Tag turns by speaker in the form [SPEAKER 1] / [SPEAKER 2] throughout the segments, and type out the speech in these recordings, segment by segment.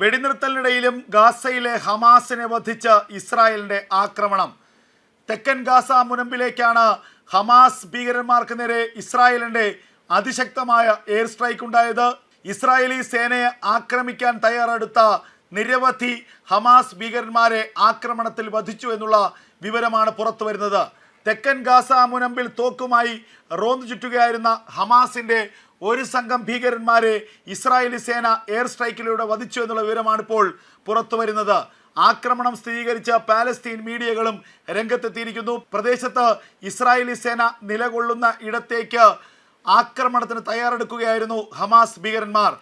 [SPEAKER 1] വെടിനിർത്തലിനിടയിലും ഗാസയിലെ ഹമാസിനെ വധിച്ച ഇസ്രായേലിന്റെ ആക്രമണം. തെക്കൻ ഗാസ മുനമ്പിലേക്കാണ് ഹമാസ് ഭീകരന്മാർക്ക് നേരെ ഇസ്രായേലിന്റെ അതിശക്തമായ എയർ സ്ട്രൈക്ക് ഉണ്ടായത്. ഇസ്രായേലി സേനയെ ആക്രമിക്കാൻ തയ്യാറെടുത്ത നിരവധി ഹമാസ് ഭീകരന്മാരെ ആക്രമണത്തിൽ വധിച്ചു എന്നുള്ള വിവരമാണ് പുറത്തു വരുന്നത് തെക്കൻ ഗാസ മുനമ്പിൽ തോക്കുമായി റോന്തു ചുറ്റുകയായിരുന്ന ഹമാസിന്റെ ഒരു സംഘം ഭീകരന്മാരെ ഇസ്രായേലി സേന എയർ സ്ട്രൈക്കിലൂടെ വധിച്ചു എന്നുള്ള വിവരമാണ് ഇപ്പോൾ പുറത്തു വരുന്നത്. ആക്രമണം സ്ഥിരീകരിച്ച പാലസ്തീൻ മീഡിയകളും രംഗത്തെത്തിയിരിക്കുന്നു. പ്രദേശത്ത് ഇസ്രായേലി സേന നിലകൊള്ളുന്ന ഇടത്തേക്ക് ആക്രമണത്തിന് തയ്യാറെടുക്കുകയായിരുന്നു ഹമാസ് ഭീകരന്മാർ.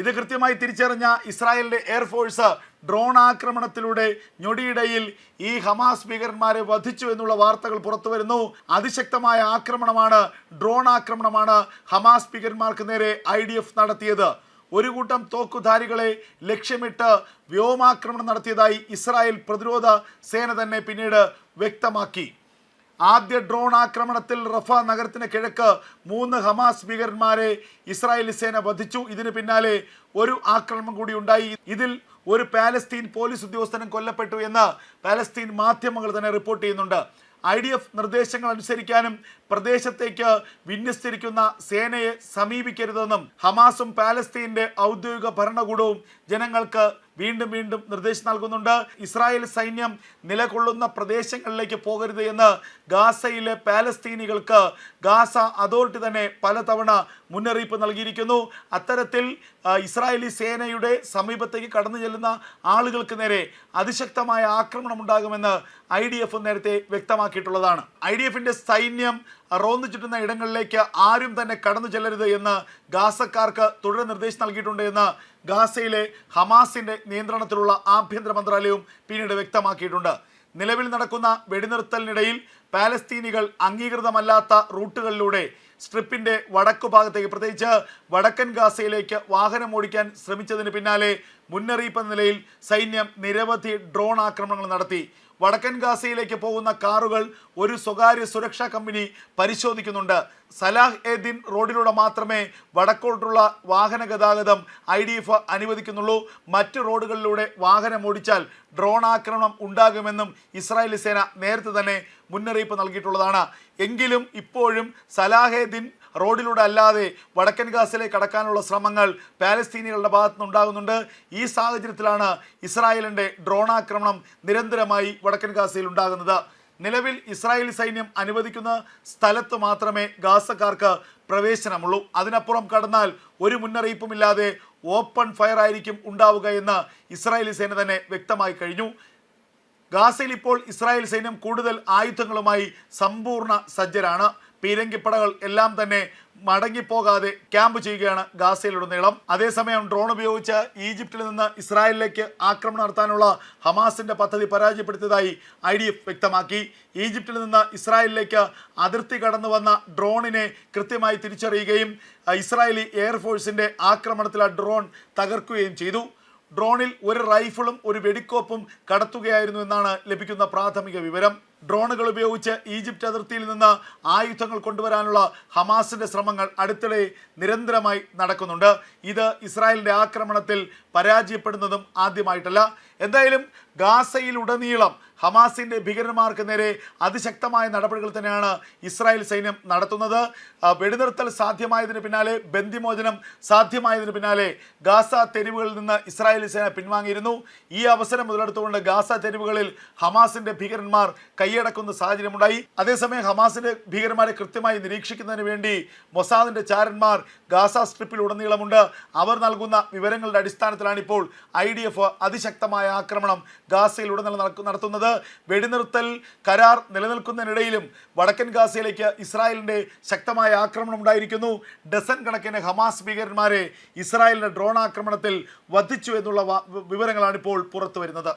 [SPEAKER 1] ഇത് കൃത്യമായി തിരിച്ചറിഞ്ഞ ഇസ്രായേലിന്റെ എയർഫോഴ്സ് ഡ്രോൺ ആക്രമണത്തിലൂടെ ഞൊടിയിടയിൽ ഈ ഹമാസ് ഭീകരന്മാരെ വധിച്ചു എന്നുള്ള വാർത്തകൾ പുറത്തു വരുന്നു അതിശക്തമായ ആക്രമണമാണ് ഡ്രോൺ ആക്രമണമാണ് ഹമാസ് ഭീകരന്മാർക്ക് നേരെ ഐ നടത്തിയത്. ഒരു കൂട്ടം തോക്കുധാരികളെ ലക്ഷ്യമിട്ട് വ്യോമാക്രമണം നടത്തിയതായി ഇസ്രായേൽ പ്രതിരോധ സേന തന്നെ പിന്നീട് വ്യക്തമാക്കി. ആദ്യ ഡ്രോൺ ആക്രമണത്തിൽ റഫ നഗരത്തിന് കിഴക്ക് മൂന്ന് ഹമാസ് ഭീകരന്മാരെ ഇസ്രായേലി സേന വധിച്ചു. ഇതിന് പിന്നാലെ ഒരു ആക്രമണം കൂടി ഉണ്ടായി. ഇതിൽ ഒരു പാലസ്തീൻ പോലീസ് ഉദ്യോഗസ്ഥനും കൊല്ലപ്പെട്ടു എന്ന് പാലസ്തീൻ മാധ്യമങ്ങൾ തന്നെ റിപ്പോർട്ട് ചെയ്യുന്നുണ്ട്. ഐ ഡി എഫ് നിർദ്ദേശങ്ങൾ അനുസരിക്കാനും പ്രദേശത്തേക്ക് വിന്യസിച്ചിരിക്കുന്ന സേനയെ സമീപിക്കരുതെന്നും ഹമാസും പാലസ്തീന്റെ ഔദ്യോഗിക ഭരണകൂടവും ജനങ്ങൾക്ക് വീണ്ടും വീണ്ടും നിർദ്ദേശം നൽകുന്നുണ്ട്. ഇസ്രായേൽ സൈന്യം നിലകൊള്ളുന്ന പ്രദേശങ്ങളിലേക്ക് പോകരുത് എന്ന് ഗാസയിലെ പാലസ്തീനികൾക്ക് ഗാസ അതോറിറ്റി തന്നെ പലതവണ മുന്നറിയിപ്പ് നൽകിയിരിക്കുന്നു. അത്തരത്തിൽ ഇസ്രായേലി സേനയുടെ സമീപത്തേക്ക് കടന്നു ചെല്ലുന്ന ആളുകൾക്ക് നേരെ അതിശക്തമായ ആക്രമണം ഉണ്ടാകുമെന്ന് ഐ ഡി എഫ് നേരത്തെ വ്യക്തമാക്കിയിട്ടുള്ളതാണ്. ഐ ഡി എഫിന്റെ സൈന്യം റോന്നു ചുറ്റുന്ന ഇടങ്ങളിലേക്ക് ആരും തന്നെ കടന്നു ചെല്ലരുത് എന്ന് ഗാസക്കാർക്ക് തുടർ നിർദ്ദേശം നൽകിയിട്ടുണ്ട് എന്ന് ഗാസയിലെ ഹമാസിന്റെ നിയന്ത്രണത്തിലുള്ള ആഭ്യന്തര മന്ത്രാലയവും പിന്നീട് വ്യക്തമാക്കിയിട്ടുണ്ട്. നിലവിൽ നടക്കുന്ന വെടിനിർത്തലിനിടയിൽ പാലസ്തീനികൾ അംഗീകൃതമല്ലാത്ത റൂട്ടുകളിലൂടെ സ്ട്രിപ്പിന്റെ വടക്കു ഭാഗത്തേക്ക് പ്രത്യേകിച്ച് വടക്കൻ ഗാസയിലേക്ക് വാഹനം ഓടിക്കാൻ ശ്രമിച്ചതിന് പിന്നാലെ മുന്നറിയിപ്പ് എന്ന നിലയിൽ സൈന്യം നിരവധി ഡ്രോൺ ആക്രമണങ്ങൾ നടത്തി. വടക്കൻ ഗാസയിലേക്ക് പോകുന്ന കാറുകൾ ഒരു സ്വകാര്യ സുരക്ഷാ കമ്പനി പരിശോധിക്കുന്നുണ്ട്. സലാഹ് എ ദിൻ റോഡിലൂടെ മാത്രമേ വടക്കോട്ടുള്ള വാഹന ഗതാഗതം ഐ ഡി എഫ് അനുവദിക്കുന്നുള്ളൂ. മറ്റ് റോഡുകളിലൂടെ വാഹനം ഓടിച്ചാൽ ഡ്രോൺ ആക്രമണം ഉണ്ടാകുമെന്നും ഇസ്രായേലി സേന നേരത്തെ തന്നെ മുന്നറിയിപ്പ് നൽകിയിട്ടുള്ളതാണ്. എങ്കിലും ഇപ്പോഴും സലാഹെ ദിൻ റോഡിലൂടെ അല്ലാതെ വടക്കൻ ഗാസയിലേക്ക് കടക്കാനുള്ള ശ്രമങ്ങൾ പാലസ്തീനികളുടെ ഭാഗത്തു നിന്നുണ്ടാകുന്നുണ്ട് ഈ സാഹചര്യത്തിലാണ് ഇസ്രായേലിന്റെ ഡ്രോൺ ആക്രമണം നിരന്തരമായി വടക്കൻ ഗാസയിൽ ഉണ്ടാകുന്നത്. നിലവിൽ ഇസ്രായേൽ സൈന്യം അനുവദിക്കുന്ന സ്ഥലത്ത് മാത്രമേ ഗാസക്കാർക്ക് പ്രവേശനമുള്ളൂ. അതിനപ്പുറം കടന്നാൽ ഒരു മുന്നറിയിപ്പുമില്ലാതെ ഓപ്പൺ ഫയർ ആയിരിക്കും ഉണ്ടാവുക എന്ന് ഇസ്രായേലി സേന തന്നെ വ്യക്തമായി കഴിഞ്ഞു. ഗാസയിൽ ഇപ്പോൾ ഇസ്രായേൽ സൈന്യം കൂടുതൽ ആയുധങ്ങളുമായി സമ്പൂർണ സജ്ജരാണ്. പീരങ്കിപ്പടകൾ എല്ലാം തന്നെ മടങ്ങിപ്പോകാതെ ക്യാമ്പ് ചെയ്യുകയാണ് ഗാസയിലുടനീളം അതേസമയം ഡ്രോൺ ഉപയോഗിച്ച് ഈജിപ്തിൽ നിന്ന് ഇസ്രായേലിലേക്ക് ആക്രമണം നടത്താനുള്ള ഹമാസിന്റെ പദ്ധതി പരാജയപ്പെടുത്തിയതായി ഐ ഡി എഫ് വ്യക്തമാക്കി. ഈജിപ്തിൽ നിന്ന് ഇസ്രായേലിലേക്ക് അതിർത്തി കടന്നു വന്ന ഡ്രോണിനെ കൃത്യമായി തിരിച്ചറിയുകയും ഇസ്രായേലി എയർഫോഴ്സിന്റെ ആക്രമണത്തിൽ ആ ഡ്രോൺ തകർക്കുകയും ചെയ്തു. ഡ്രോണിൽ ഒരു റൈഫിളും ഒരു വെടിക്കോപ്പും കടത്തുകയായിരുന്നു എന്നാണ് ലഭിക്കുന്ന പ്രാഥമിക വിവരം. ഡ്രോണുകൾ ഉപയോഗിച്ച് ഈജിപ്റ്റ് അതിർത്തിയിൽ നിന്ന് ആയുധങ്ങൾ കൊണ്ടുവരാനുള്ള ഹമാസിന്റെ ശ്രമങ്ങൾ അടുത്തിടെ നിരന്തരമായി നടക്കുന്നുണ്ട്. ഇത് ഇസ്രായേലിന്റെ ആക്രമണത്തിൽ പരാജയപ്പെടുന്നതും ആദ്യമായിട്ടല്ല. എന്തായാലും ഗാസയിലുടനീളം ഹമാസിന്റെ ഭീകരന്മാർക്ക് നേരെ അതിശക്തമായ നടപടികൾ തന്നെയാണ് ഇസ്രായേൽ സൈന്യം നടത്തുന്നത്. വെടിനിർത്തൽ സാധ്യമായതിന് പിന്നാലെ ബന്ധിമോചനം സാധ്യമായതിന് പിന്നാലെ ഗാസ തെരുവുകളിൽ നിന്ന് ഇസ്രായേലി സേന പിൻവാങ്ങിയിരുന്നു. ഈ അവസരം മുതലെടുത്തുകൊണ്ട് ഗാസ തെരുവുകളിൽ ഹമാസിന്റെ ഭീകരന്മാർ കൈയടക്കുന്ന സാഹചര്യമുണ്ടായി. അതേസമയം ഹമാസിന്റെ ഭീകരന്മാരെ കൃത്യമായി നിരീക്ഷിക്കുന്നതിന് വേണ്ടി മൊസാദിന്റെ ചാരന്മാർ ഗാസ സ്ട്രിപ്പിൽ ഉടനീളമുണ്ട് അവർ നൽകുന്ന വിവരങ്ങളുടെ അടിസ്ഥാനത്തിലാണ് ഇപ്പോൾ ഐ അതിശക്തമായ ആക്രമണം ഗാസയിൽ ഉടനീളം നടത്തുന്നത്. വെടിനിർത്തൽ കരാർ നിലനിൽക്കുന്നതിനിടയിലും വടക്കൻ ഗാസയിലേക്ക് ഇസ്രായേലിന്റെ ശക്തമായ ആക്രമണം ഉണ്ടായിരിക്കുന്നു. ഡസൻ കണക്കിന് ഹമാസ് ഭീകരന്മാരെ ഇസ്രായേലിന്റെ ഡ്രോൺ ആക്രമണത്തിൽ വധിച്ചു എന്നുള്ള വിവരങ്ങളാണ് ഇപ്പോൾ പുറത്തു വരുന്നത്